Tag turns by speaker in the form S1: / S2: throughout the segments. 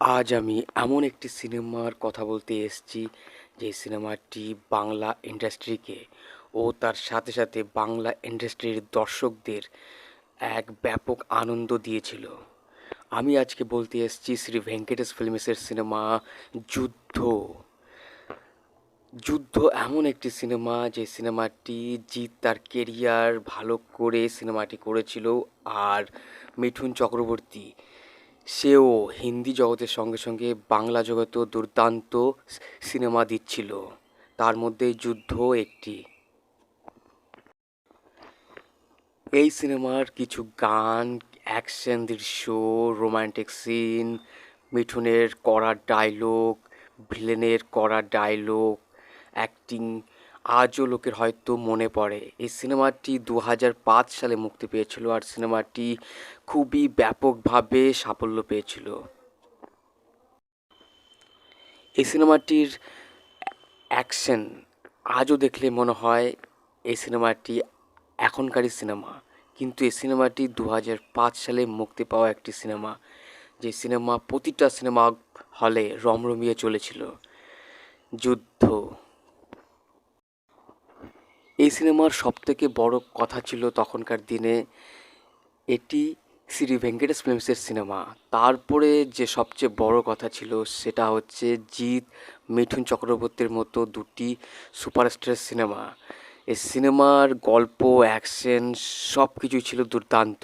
S1: আজ আমি এমন একটি সিনেমার কথা বলতে এসেছি, যে সিনেমাটি বাংলা ইন্ডাস্ট্রিকে ও তার সাথে সাথে বাংলা ইন্ডাস্ট্রির দর্শকদের এক ব্যাপক আনন্দ দিয়েছিল। আমি আজকে বলতে এসেছি শ্রী ভেঙ্কটেশ ফিল্মসের সিনেমা যুদ্ধ। যুদ্ধ এমন একটি সিনেমা, যে সিনেমাটি জিৎ তার কেরিয়ার ভালো করে সিনেমাটি করেছিল, আর মিঠুন চক্রবর্তী সেও হিন্দি জগতের সঙ্গে সঙ্গে বাংলা জগতেও দুর্দান্ত সিনেমা দিচ্ছিল। তার মধ্যে যুদ্ধ একটি। এই সিনেমার কিছু গান, অ্যাকশন দৃশ্য, রোমান্টিক সিন, মিঠুনের করা ডায়লগ, ভিলেনের করা ডায়লগ, অ্যাক্টিং আজও লোকের হয়তো মনে পড়ে। এই সিনেমাটি দু হাজার পাঁচ সালে মুক্তি পেয়েছিল আর সিনেমাটি খুবই ব্যাপকভাবে সাফল্য পেয়েছিল। এই সিনেমাটির অ্যাকশন আজও দেখলে মনে হয় এই সিনেমাটি এখনকারই সিনেমা। কিন্তু এই সিনেমাটি দু হাজার পাঁচ সালে মুক্তি পাওয়া একটি সিনেমা, যে সিনেমা প্রতিটা সিনেমা হলে রমরমিয়ে চলেছিল। যুদ্ধ। এই সিনেমার সবথেকে বড় কথা ছিল তখনকার দিনে এটি শ্রী ভেঙ্কটেশ ফিল্মসের সিনেমা। তারপরে যে সবচেয়ে বড় কথা ছিল সেটা হচ্ছে জিৎ, মিঠুন চক্রবর্তীর মতো দুটি সুপারস্টারের সিনেমা। এই সিনেমার গল্প, অ্যাকশন সব কিছুই ছিল দুর্দান্ত।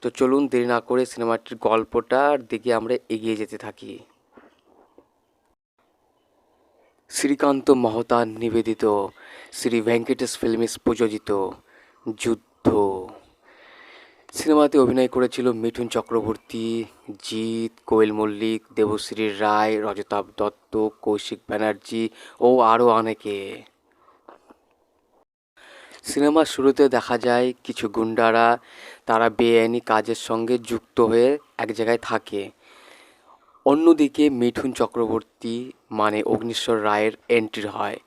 S1: তো চলুন দেরি না করে সিনেমাটির গল্পটার দিকে আমরা এগিয়ে যেতে থাকি। শ্রীকান্ত মহতার নিবেদিত, শ্রী ভেঙ্কটেশ ফিল্মস প্রযোজিত, যুদ্ধ। সিনেমাতে অভিনয় করেছিল মিঠুন চক্রবর্তী, জিৎ, কোয়েল মল্লিক, দেবশ্রী রায়, রজতাভ দত্ত, কৌশিক ব্যানার্জি ও আরও অনেকে। সিনেমার শুরুতে দেখা যায়, কিছু গুন্ডারা তারা বেআইনি কাজের সঙ্গে যুক্ত হয়ে এক জায়গায় থাকে। অন্যদিকে মিঠুন চক্রবর্তী মানে অগ্নিশ্বর রায়ের এন্ট্রি হয়।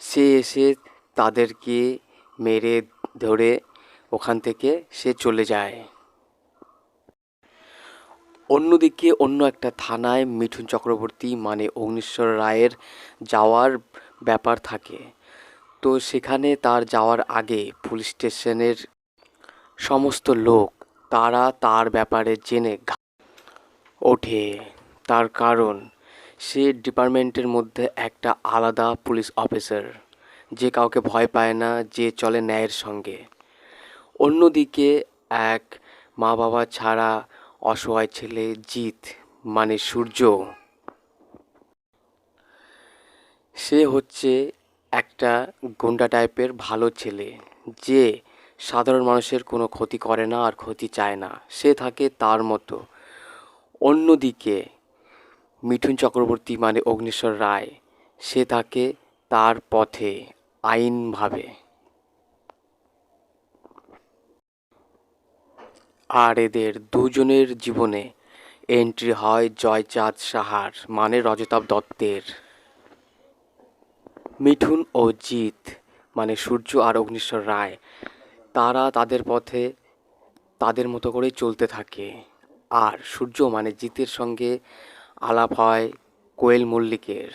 S1: সে এসে তাদেরকে মেরে ধরে ওখান থেকে সে চলে যায়। অন্যদিকে অন্য একটা থানায় মিঠুন চক্রবর্তী মানে অগ্নিশ্বর রায়ের যাওয়ার ব্যাপার থাকে। তো সেখানে তার যাওয়ার আগে পুলিশ স্টেশনের সমস্ত লোক, তারা তার ব্যাপারে জেনে ওঠে। তার কারণ সে ডিপার্টমেন্টের মধ্যে একটা আলাদা পুলিশ অফিসার, যে কাউকে ভয় পায় না, যে চলে ন্যায়ের সঙ্গে। অন্যদিকে এক মা বাবা ছাড়া অসহায় ছেলে জিৎ মানে সূর্য। সে হচ্ছে একটা গুন্ডা টাইপের ভালো ছেলে, যে সাধারণ মানুষের কোনো ক্ষতি করে না আর ক্ষতি চায় না। সে থাকে তার মতো। অন্যদিকে মিঠুন চক্রবর্তী মানে অগ্নিশ্বর রায়। সে থাকে তার পথে আইনভাবে আর এদের দুজনের জীবনে এন্ট্রি হয় জয়চাঁদ সাহার মানে রজতাভ দত্তের। মিঠুন ও জিৎ মানে সূর্য আর অগ্নিশ্বর রায়, তারা তাদের পথে তাদের মতো করেই চলতে থাকে। আর সূর্য মানে জিতের সঙ্গে আলাপ হয় কোয়েল মল্লিকের।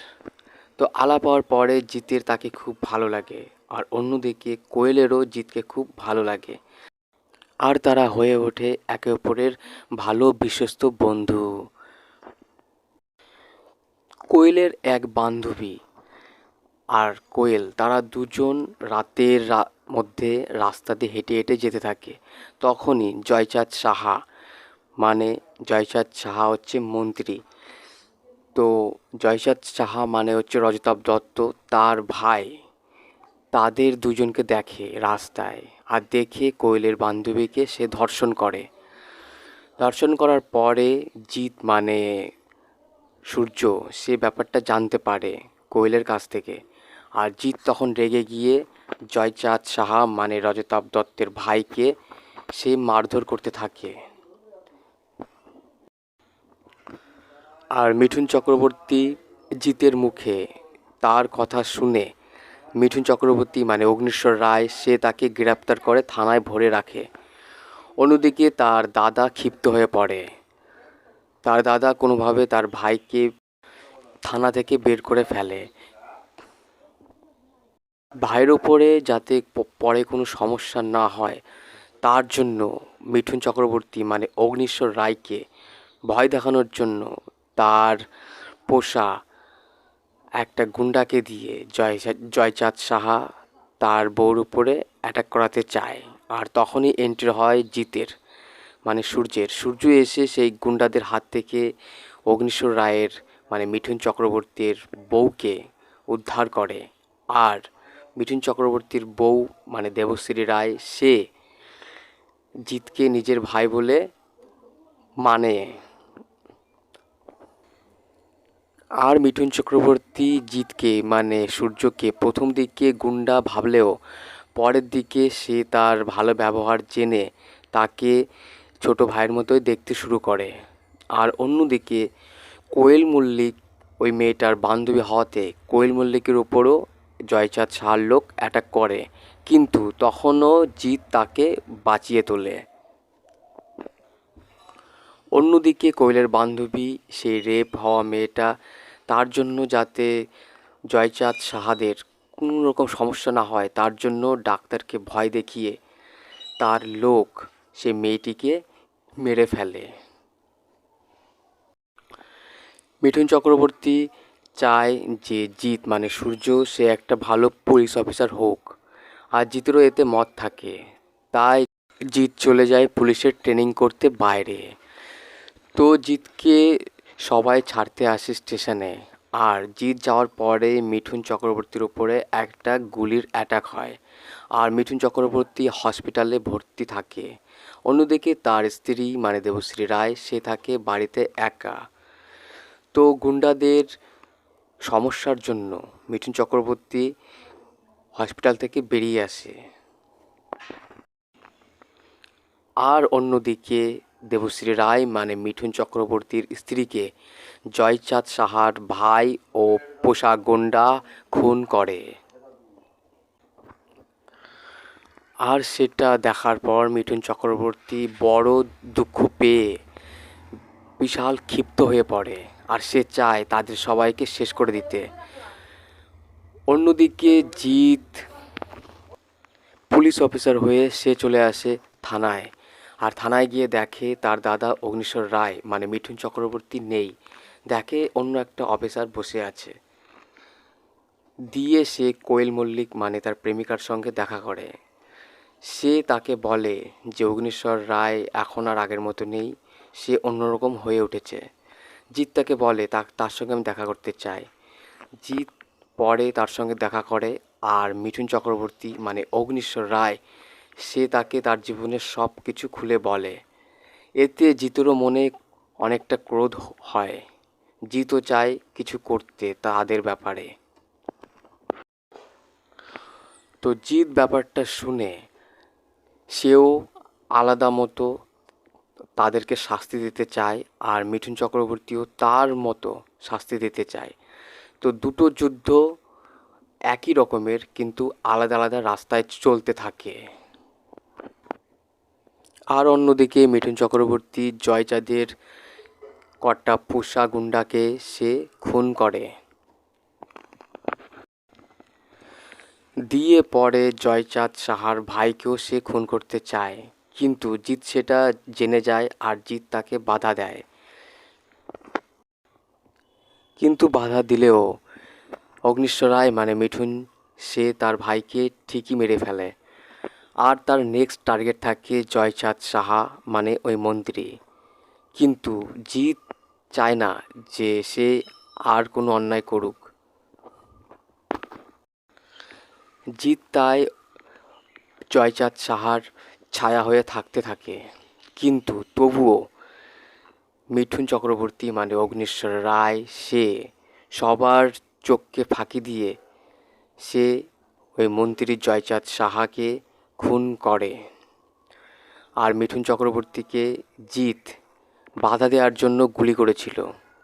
S1: তো আলাপ হওয়ার পরে জিতের তাকে খুব ভালো লাগে আর অন্যদিকে কোয়েলেরও জিতকে খুব ভালো লাগে। আর তারা হয়ে ওঠে একে অপরের ভালো বিশ্বস্ত বন্ধু। কোয়েলের এক বান্ধবী আর কোয়েল, তারা দুজন রাতের মধ্যে রাস্তা দিয়ে হেঁটে হেঁটে যেতে থাকে। তখনই জয়চাঁদ সাহা মানে জয়চাঁদ সাহা হচ্ছে মন্ত্রী। তো জয়চাঁদ সাহা মানে হচ্ছে রজতাভ দত্ত, তার ভাই। তাদের দুজনকে দেখে রাস্তায় আর দেখে কোয়েলের বান্ধবীকে সে ধর্ষণ করে। ধর্ষণ করার পরে জিৎ মানে সূর্য, সে ব্যাপারটা জানতে পারে কোয়েলের কাছ থেকে। আর জিৎ তখন রেগে গিয়ে জয়চাঁদ সাহা মানে রজতাভ দত্তের ভাইকে সে মারধর করতে থাকে। আর মিঠুন চক্রবর্তী জিতের মুখে তার কথা শুনে মিঠুন চক্রবর্তী মানে অগ্নিশ্বর রায়, সে তাকে গ্রেপ্তার করে থানায় ভরে রাখে। অন্যদিকে তার দাদা ক্ষিপ্ত হয়ে পড়ে। তার দাদা কোনোভাবে তার ভাইকে থানা থেকে বের করে ফেলে। ভাইয়ের ওপরে যাতে পরে কোনো সমস্যা না হয়, তার জন্য মিঠুন চক্রবর্তী মানে অগ্নিশ্বর রায়কে ভয় দেখানোর জন্য তার পোষা একটা গুন্ডাকে দিয়ে জয় জয়চাঁদ সাহা তার বউর উপরে অ্যাটাক করাতে চায়। আর তখনই এন্ট্রি হয় জিতের মানে সূর্যের। সূর্য এসে সেই গুন্ডাদের হাত থেকে অগ্নিশ্বর রায়ের মানে মিঠুন চক্রবর্তীর বউকে উদ্ধার করে। আর মিঠুন চক্রবর্তীর বউ মানে দেবশ্রী রায়, সে জিতকে নিজের ভাই বলে মানে আর মিঠুন চক্রবর্তী জিতকে মানে সূর্যকে, প্রথম দিকে গুন্ডা ভাবলেও পরের দিকে সে তার ভালো ব্যবহার জেনে তাকে ছোট ভাইয়ের মতোই দেখতে শুরু করে। আর অন্যদিকে কোয়েল মল্লিক, ওই মেয়েটার বান্ধবী হওয়াতে কোয়েল মল্লিকের ওপরও জয়চাঁদ সাহার লোক অ্যাটাক করে, কিন্তু তখনও জিত তাকে বাঁচিয়ে তোলে। অন্যদিকে কোয়েলের বান্ধবী, সেই রেপ হওয়া মেয়েটা তার জন্য যাতে জয়চাঁদ সাহাদের কোনো রকম সমস্যা না হয়, তার জন্য ডাক্তারকে ভয় দেখিয়ে তার লোক, সে মেয়েটিকে মেরে ফেলে। মিঠুন চক্রবর্তী চায় যে জিৎ মানে সূর্য, সে একটা ভালো পুলিশ অফিসার হোক। আর জিতেরও এতে মত থাকে। তাই জিৎ চলে যায় পুলিশের ট্রেনিং করতে বাইরে। তো জিতকে সবাই ছাড়তে আসে স্টেশনে। আর জিত যাওয়ার পরে মিঠুন চক্রবর্তীর উপরে একটা গুলির অ্যাটাক হয়। আর মিঠুন চক্রবর্তী হসপিটালে ভর্তি থাকে। অন্যদিকে তার স্ত্রী মানে দেবশ্রী রায়, সে থাকে বাড়িতে একা। তো গুন্ডাদের সমস্যার জন্য মিঠুন চক্রবর্তী হসপিটাল থেকে বেরিয়ে আসে। আর অন্যদিকে দেবশ্রী রায় মানে মিঠুন চক্রবর্তীর স্ত্রীকে জয়চাঁদ সাহার ভাই ও পোষা গুন্ডা খুন করে। আর সেটা দেখার পর মিঠুন চক্রবর্তী বড় দুঃখ পেয়ে বিশাল ক্ষিপ্ত হয়ে পড়ে আর সে চায় তাদের সবাইকে শেষ করে দিতে। অন্যদিকে জিৎ পুলিশ অফিসার হয়ে সে চলে আসে থানায়। আর থানায় গিয়ে দেখে তার দাদা অগ্নিশ্বর রায় মানে মিঠুন চক্রবর্তী নেই। দেখে অন্য একটা অফিসার বসে আছে। দিয়ে সে কোয়েল মল্লিক মানে তার প্রেমিকার সঙ্গে দেখা করে। সে তাকে বলে যে, অগ্নিশ্বর রায় এখন আর আগের মতো নেই। সে অন্যরকম হয়ে উঠেছে। জিৎ তাকে বলে তার সঙ্গে আমি দেখা করতে চাই। জিৎ পরে তার সঙ্গে দেখা করে আর মিঠুন চক্রবর্তী মানে অগ্নিশ্বর রায় সে তাকে তার জীবনের সব কিছু খুলে বলে। এতে জিতেরও মনে অনেকটা ক্রোধ হয়। জিতও চায় কিছু করতে তাদের ব্যাপারে। তো জিত ব্যাপারটা শুনে সেও আলাদা মতো তাদেরকে শাস্তি দিতে চায় আর মিঠুন চক্রবর্তীও তার মতো শাস্তি দিতে চায়। তো দুটো যুদ্ধ একই রকমের, কিন্তু আলাদা আলাদা রাস্তায় চলতে থাকে। আর অন্যদিকে মিঠুন চক্রবর্তী জয়চাঁদের কটা পোষা গুন্ডাকে সে খুন করে। দিয়ে পরে জয়চাঁদ সাহার ভাইকেও সে খুন করতে চায়, কিন্তু জিৎ সেটা জেনে যায় আর জিৎ তাকে বাধা দেয়। কিন্তু বাধা দিলেও অগ্নিশ্বর রায় মানে মিঠুন, সে তার ভাইকে ঠিকই মেরে ফেলে। আর তার নেক্সট টার্গেট থাকে জয়চাঁদ সাহা মানে ওই মন্ত্রী। কিন্তু জিৎ চায় না যে সে আর কোনো অন্যায় করুক। জিৎ তাই জয়চাঁদ সাহার ছায়া হয়ে থাকতে থাকে। কিন্তু তবুও মিঠুন চক্রবর্তী মানে অগ্নিশ্বর রায়, সে সবার চোখকে ফাঁকি দিয়ে সে ওই মন্ত্রী জয়চাঁদ সাহাকে খুন করে। আর মিঠুন চক্রবর্তীকে জিৎ বাধা দেওয়ার জন্য গুলি করেছিল।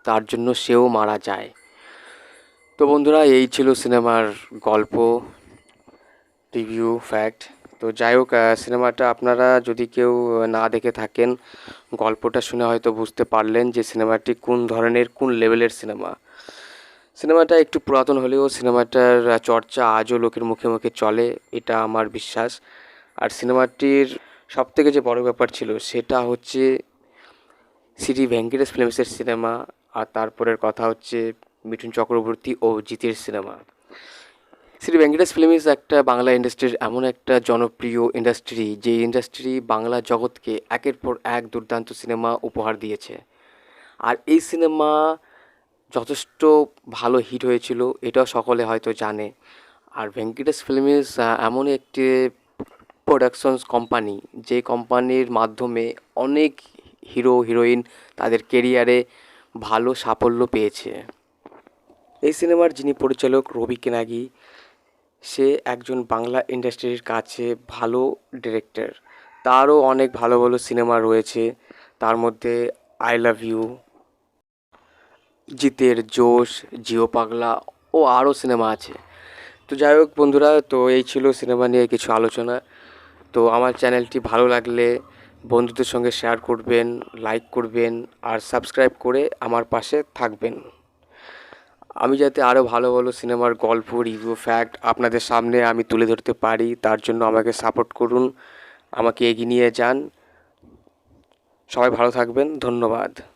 S1: তার জন্য সেও মারা যায়। তো বন্ধুরা, এই ছিল সিনেমার গল্প, রিভিউ, ফ্যাক্ট। তো যাই হোক সিনেমাটা আপনারা যদি কেউ না দেখে থাকেন, গল্পটা শুনে হয়তো বুঝতে পারলেন যে সিনেমাটি কোন ধরনের, কোন লেভেলের সিনেমা। সিনেমাটা একটু পুরাতন হলেও সিনেমাটার চর্চা আজও লোকের মুখে মুখে চলে, এটা আমার বিশ্বাস। আর সিনেমাটির সব থেকে যে বড় ব্যাপার ছিল সেটা হচ্ছে শ্রী ভেঙ্কটেশ ফিল্মসের সিনেমা, আর তারপরের কথা হচ্ছে মিঠুন চক্রবর্তী ও জিতের সিনেমা। শ্রী ভেঙ্কটেশ ফিল্মস একটা বাংলা ইন্ডাস্ট্রির এমন একটা জনপ্রিয় ইন্ডাস্ট্রি যে ইন্ডাস্ট্রি বাংলা জগৎকে একের পর এক দুর্দান্ত সিনেমা উপহার দিয়েছে। আর এই সিনেমা যথেষ্ট ভালো হিট হয়েছিল, এটাও সকলে হয়তো জানে। আর ভেঙ্কটেশ ফিল্মস এমন একটি প্রোডাকশনস কোম্পানি যে কোম্পানির মাধ্যমে অনেক হিরো হিরোইন তাদের কেরিয়ারে ভালো সাফল্য পেয়েছে। এই সিনেমার যিনি পরিচালক রবি কেনাগি, সে একজন বাংলা ইন্ডাস্ট্রির কাছে ভালো ডিরেক্টর তারও অনেক ভালো ভালো সিনেমা রয়েছে। তার মধ্যে আই লাভ ইউ জিতের জোশ, জিও পাগলা ও আরও সিনেমা আছে। তো যাই হোক বন্ধুরা, তো এই ছিল সিনেমা নিয়ে কিছু আলোচনা। তো আমার চ্যানেলটি ভালো লাগলে বন্ধুদের সঙ্গে শেয়ার করবেন, লাইক করবেন আর সাবস্ক্রাইব করে আমার পাশে থাকবেন। আমি যাতে আরও ভালো ভালো সিনেমার গল্প রিভিউ ফ্যাক্ট আপনাদের সামনে আমি তুলে ধরতে পারি, তার জন্য আমাকে সাপোর্ট করুন। আমাকে এগিয়ে নিয়ে যান। সবাই ভালো থাকবেন, ধন্যবাদ।